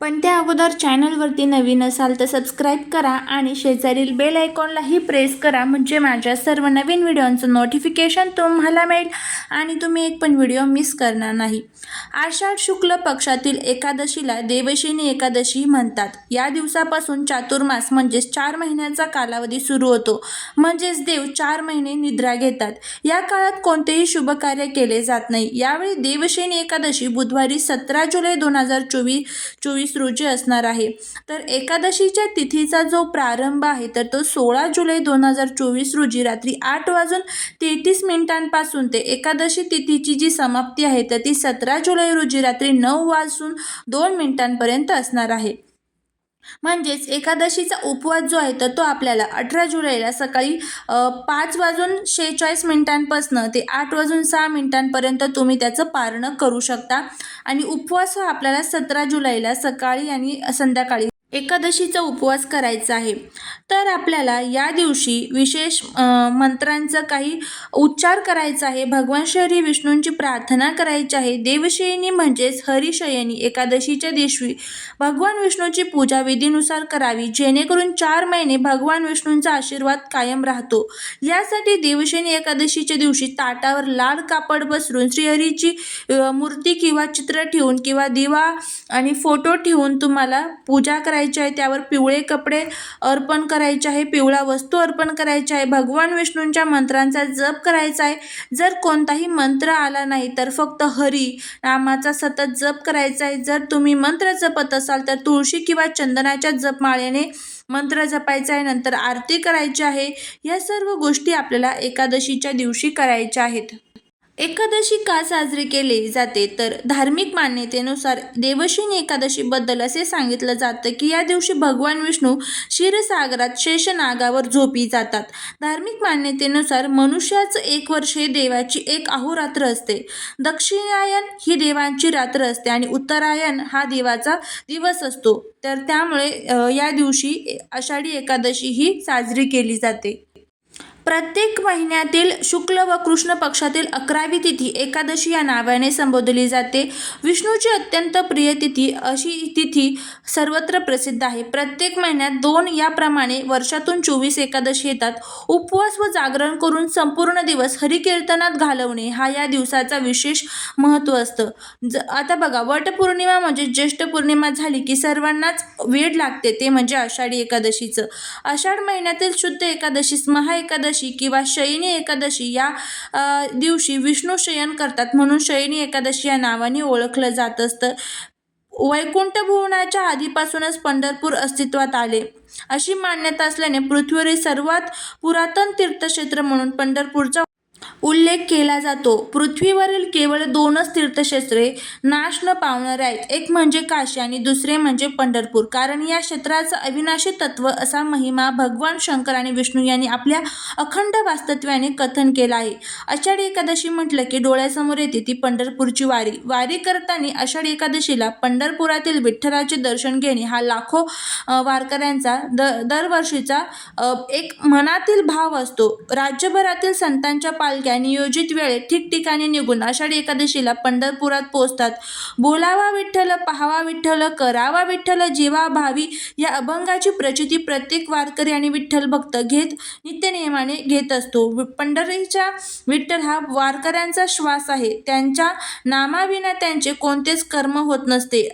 पण त्या अगोदर चॅनलवरती नवीन असाल तर सबस्क्राईब करा आणि शेजारील बेल आयकॉनलाही प्रेस करा. म्हणजे माझ्या सर्व नवीन व्हिडिओंचं नोटिफिकेशन तुम्हाला मिळेल आणि तुम्ही एक पण व्हिडिओ मिस करणार नाही. आषाढ शुक्ल पक्षातील एकादशीला देवशिनी एकादशी म्हणतात. या दिवसापासून चातुर्मास म्हणजेच चार महिन्याचा कालावधी सुरू होतो. म्हणजेच देव चार महिने निद्रा घेतात. या काळात कोणतेही शुभ कार्य केले जात नाही. यावेळी देवशेनी एकादशी बुधवारी सतरा जुलै दोन हजार चोवीस चोवीस रोजी असणार आहे. तर एकादशीच्या तिथीचा जो प्रारंभ आहे तर तो सोळा जुलै दोन हजार चोवीस रोजी रात्री आठ वाजून तेहतीस मिनिटांपासून ते एकादशी तिथीची जी समाप्ती आहे तर ती सतरा जुलै रोजी रात्री नऊ वाजून दोन मिनिटांपर्यंत असणार आहे. म्हणजेच एकादशीचा उपवास जो आहे तर तो आपल्याला अठरा जुलैला सकाळी पाच वाजून शेहेचाळीस मिनिटांपासनं ते आठ वाजून सहा मिनिटांपर्यंत तुम्ही त्याचं पारणं करू शकता. आणि उपवास हा आपल्याला सतरा जुलैला सकाळी आणि संध्याकाळी एकादशीचा उपवास करायचा आहे. तर आपल्याला या दिवशी विशेष मंत्रांचा काही उच्चार करायचा आहे. भगवान श्री विष्णूंची प्रार्थना करायची आहे. देवशयनी म्हणजेच हरिशयनी. एकादशीच्या दिवशी भगवान विष्णूची पूजा विधीनुसार करावी. जेणेकरून चार महिने भगवान विष्णूंचा आशीर्वाद कायम राहतो. यासाठी देवशयनी एकादशीच्या दिवशी ताटावर लाल कापड बसरून श्रीहरीची मूर्ती किंवा चित्र ठेवून किंवा दिवा आणि फोटो ठेवून तुम्हाला पूजा करायची आहे त्यावर पिवळे कपडे अर्पण करायचे आहे पिवळा वस्तू अर्पण करायची आहे. भगवान विष्णूंच्या मंत्रांचा जप करायचा आहे. जर कोणताही मंत्र आला नाही तर फक्त हरी नामाचा सतत जप करायचा आहे. जर तुम्ही मंत्र जपत असाल तर तुळशी किंवा चंदनाच्या जपमाळेने मंत्र जपायचा आहे. नंतर आरती करायची आहे. या सर्व गोष्टी आपल्याला एकादशीच्या दिवशी करायच्या आहेत. एकादशी का साजरी केली जाते? तर धार्मिक मान्यतेनुसार देवशिनी एकादशीबद्दल असे सांगितलं जातं की या दिवशी भगवान विष्णू क्षीरसागरात शेषनागावर झोपी जातात. धार्मिक मान्यतेनुसार मनुष्याचं एक वर्ष हे देवाची एक अहोरात्र असते. दक्षिणायन ही देवांची रात्र असते आणि उत्तरायण हा देवाचा दिवस असतो. तर त्यामुळे या दिवशी आषाढी एकादशी ही साजरी केली जाते. प्रत्येक महिन्यातील शुक्ल व कृष्ण पक्षातील अकरावी तिथी एकादशी या नावाने संबोधली जाते. विष्णूची अत्यंत प्रिय तिथी अशी तिथी सर्वत्र प्रसिद्ध आहे. प्रत्येक महिन्यात दोन याप्रमाणे वर्षातून चोवीस एकादशी येतात. उपवास व जागरण करून संपूर्ण दिवस हरिकीर्तनात घालवणे हा या दिवसाचा विशेष महत्त्व असतं. ज आता बघा वटपौर्णिमा म्हणजे ज्येष्ठ पौर्णिमा झाली की सर्वांनाच वेळ लागते. ते म्हणजे आषाढी एकादशीचं. आषाढ महिन्यातील शुद्ध एकादशीस महा एकादशी किंवा शयनी एकादशी या दिवशी विष्णू शयन करतात. म्हणून शयनी एकादशी या नावाने ओळखलं जात असतं. वैकुंठ भुवनाच्या आधीपासूनच पंढरपूर अस्तित्वात आले. अशी मान्यता असल्याने पृथ्वीवरील सर्वात पुरातन तीर्थक्षेत्र म्हणून पंढरपूरचा उल्लेख केला जातो. पृथ्वीवरील केवळ दोनच तीर्थक्षेत्रे नाश न पावणार आहेत. एक म्हणजे काशी आणि दुसरे म्हणजे पंढरपूर. कारण या क्षेत्राचं अविनाशी तत्व असा महिमा भगवान शंकर आणि विष्णू यांनी आपल्या अखंड वास्तव्याने कथन केलं आहे. आषाढी एकादशी म्हटलं की डोळ्यासमोर येते ती पंढरपूरची वारी. वारी करताना आषाढी एकादशीला पंढरपुरातील विठ्ठलाचे दर्शन घेणे हा लाखो वारकऱ्यांचा द दरवर्षीचा एक मनातील भाव असतो. राज्यभरातील संतांच्या पाल पालख्या नियोजित वेळेत ठिकठिकाणी निघून आषाढी एकादशीला पंढरपुरात पोहोचतात. बोलावा विठ्ठल पहावा विठ्ठल करावा विठ्ठल जीवा भावी या अभंगाची प्रचिती प्रत्येक वारकरी आणि विठ्ठल भक्त घेत नित्यनियमाने घेत असतो. पंढरीच्या विठ्ठल हा वारकऱ्यांचा श्वास आहे. त्यांच्या नामाविना त्यांचे कोणतेच कर्म होत नसते.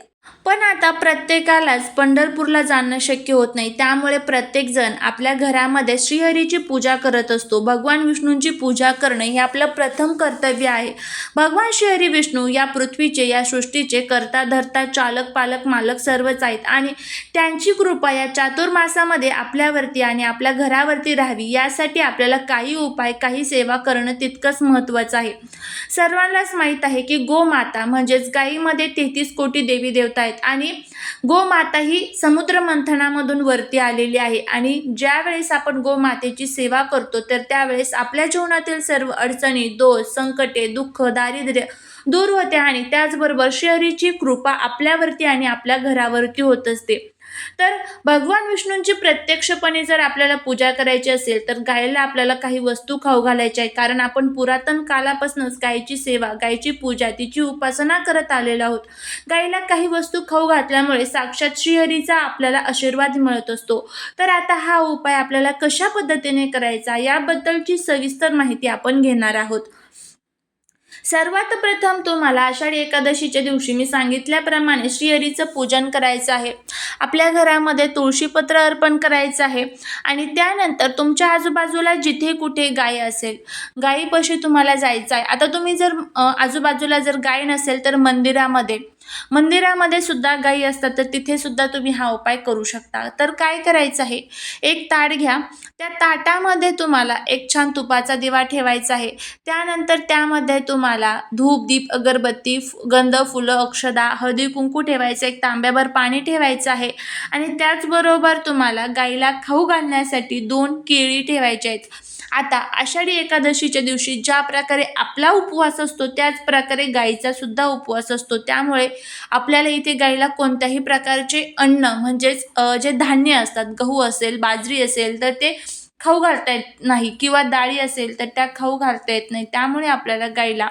पण आता प्रत्येकालाच पंढरपूरला जाणं शक्य होत नाही. त्यामुळे प्रत्येकजण आपल्या घरामध्ये श्रीहरीची पूजा करत असतो. भगवान विष्णूंची पूजा करणं हे आपलं प्रथम कर्तव्य आहे. भगवान श्रीहरी विष्णू या पृथ्वीचे या सृष्टीचे करता धरता चालक पालक मालक सर्वच आहेत आणि त्यांची कृपा या चातुर्मासामध्ये आपल्यावरती आणि आपल्या घरावरती राहावी यासाठी आपल्याला काही उपाय काही सेवा करणं तितकंच महत्त्वाचं आहे. सर्वांनाच माहीत आहे की गोमाता म्हणजेच गाईमध्ये तेहतीस कोटी देवी देवता आहेत. आणि गोमाता ही समुद्र मंथनामधून वरती आलेली आहे. आणि ज्या वेळेस आपण गोमातेची सेवा करतो तर त्यावेळेस आपल्या जीवनातील सर्व अडचणी दोष संकटे दुःख दारिद्र्य दूर होते आणि त्याचबरोबर शहरीची कृपा आपल्यावरती आणि आपल्या घरावरती होत असते. तर भगवान विष्णूंची प्रत्यक्षपणे जर आपल्याला पूजा करायची असेल तर गायला आपल्याला काही वस्तू खाऊ घालायच्या आहे कारण आपण पुरातन कालापासूनच गायीची सेवा गायीची पूजा तिची उपासना करत आलेलो आहोत. गायीला काही वस्तू खाऊ घातल्यामुळे साक्षात श्रीहरीचा आपल्याला आशीर्वाद मिळत असतो. तर आता हा उपाय आपल्याला कशा पद्धतीने करायचा याबद्दलची सविस्तर माहिती आपण घेणार आहोत. सर्वात प्रथम तुम्हाला आषाढी एकादशीच्या दिवशी मी सांगितल्याप्रमाणे श्रीहरीचं पूजन करायचं आहे. आपल्या घरामध्ये तुळशीपत्र अर्पण करायचं आहे आणि त्यानंतर तुमच्या आजूबाजूला जिथे कुठे गाय असेल गायीपाशी तुम्हाला जायचं आहे. आता तुम्ही जर आजूबाजूला जर गाय नसेल तर मंदिरामध्ये मंदिरामध्ये सुद्धा गायी असतात तर तिथे सुद्धा तुम्ही हा उपाय करू शकता. तर काय करायचं आहे? एक ताट घ्या. त्या ताटामध्ये तुम्हाला एक छान तुपाचा दिवा ठेवायचा आहे. त्यानंतर त्यामध्ये तुम्हाला धूप दीप अगरबत्ती गंध फुलं अक्षदा हळदी कुंकू ठेवायचं एक तांब्याभर पाणी ठेवायचं आहे. आणि त्याचबरोबर तुम्हाला गाईला खाऊ घालण्यासाठी दोन केळी ठेवायचे आहेत. आता आषाढी एकादशीच्या दिवशी ज्या प्रकारे आपला उपवास असतो त्याच प्रकारे गाईचा सुद्धा उपवास असतो. त्यामुळे आपल्याला इथे गाईला कोणत्याही प्रकारचे अन्न म्हणजेच जे धान्य असतात गहू असेल बाजरी असेल तर ते खाऊ घालता येत नाही किंवा डाळी असेल तर त्या खाऊ घालता येत नाही. त्यामुळे आपल्याला गाईला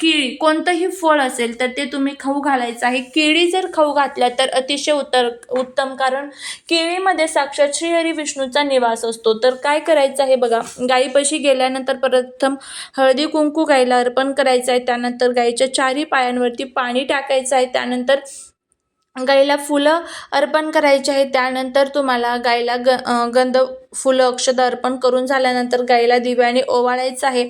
केळी कोणतंही फळ असेल तर ते तुम्ही खाऊ घालायचं आहे. केळी जर खाऊ घातल्या तर अतिशय उत्तर उत्तम कारण केळीमध्ये साक्षात श्रीहरी विष्णूचा निवास असतो. तर काय करायचं आहे बघा गाईपाशी गेल्यानंतर प्रथम हळदी कुंकू गाईला अर्पण करायचं आहे. त्यानंतर गाईच्या चारी पायांवरती पाणी टाकायचं आहे. त्यानंतर गाईला फुलं अर्पण करायची आहे. त्यानंतर तुम्हाला गाईला ग गंध फुलं अक्षद अर्पण करून झाल्यानंतर गाईला दिव्याने ओवाळायचं आहे.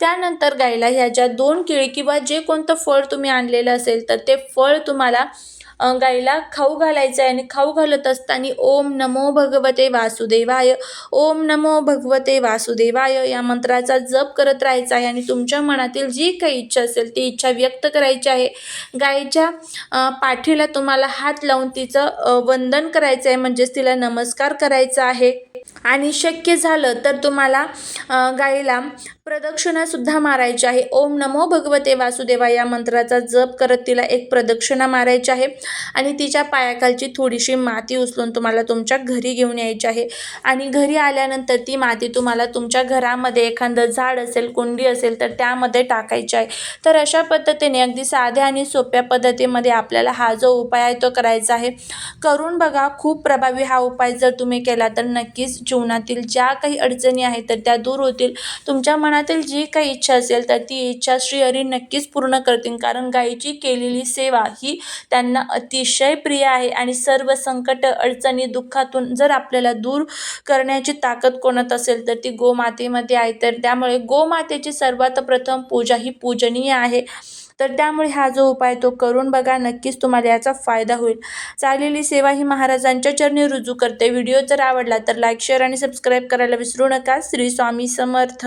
त्यानंतर गाईला ह्या ज्या दोन केळी किंवा जे कोणतं फळ तुम्ही आणलेलं असेल तर ते फळ तुम्हाला गाईला खाऊ घालायचं आहे आणि खाऊ घालत असताना ओम नमो भगवते वासुदेवाय ओम नमो भगवते वासुदेवाय या मंत्राचा जप करत राहायचा आहे आणि तुमच्या मनातील जी काही इच्छा असेल ती इच्छा व्यक्त करायची आहे. गाईच्या पाठीला तुम्हाला हात लावून तिचं वंदन करायचं आहे म्हणजेच तिला नमस्कार करायचा आहे. आणि शक्य झालं तर तुम्हाला गाईला प्रदक्षिणा प्रदक्षिणासुद्धा मारायची आहे. ओम नमो भगवते वासुदेवा या मंत्राचा जप करत तिला एक प्रदक्षिणा मारायची आहे आणि तिच्या पायाखालची थोडीशी माती उचलून तुम्हाला तुमच्या घरी घेऊन यायची आहे. आणि घरी आल्यानंतर ती माती तुम्हाला तुमच्या घरामध्ये एखादं झाड असेल कुंडी असेल तर त्यामध्ये टाकायची आहे. तर अशा पद्धतीने अगदी साध्या आणि सोप्या पद्धतीमध्ये आपल्याला हा जो उपाय आहे तो करायचा आहे. करून बघा खूप प्रभावी हा उपाय जर तुम्ही केला तर नक्कीच जीवनातील ज्या काही अडचणी आहेत तर त्या दूर होतील. तुमच्या मनात मनातील जी काही इच्छा असेल तर ती इच्छा श्रीहरी नक्कीच पूर्ण करतील. कारण गायीची केलेली सेवा ही त्यांना अतिशय प्रिय आहे आणि सर्व संकट अडचणी दुःखातून जर आपल्याला दूर करण्याची ताकद कोणत असेल तर ती गोमातेमध्ये आहे. तर त्यामुळे गोमातेची सर्वात प्रथम पूजा ही पूजनीय आहे. तर त्यामुळे हा जो उपाय तो करून बघा नक्कीच तुम्हाला याचा फायदा होईल. चाललेली सेवा ही महाराजांच्या चरणी रुजू करते. व्हिडिओ जर आवडला तर लाईक शेअर आणि सबस्क्राईब करायला विसरू नका. श्री स्वामी समर्थ.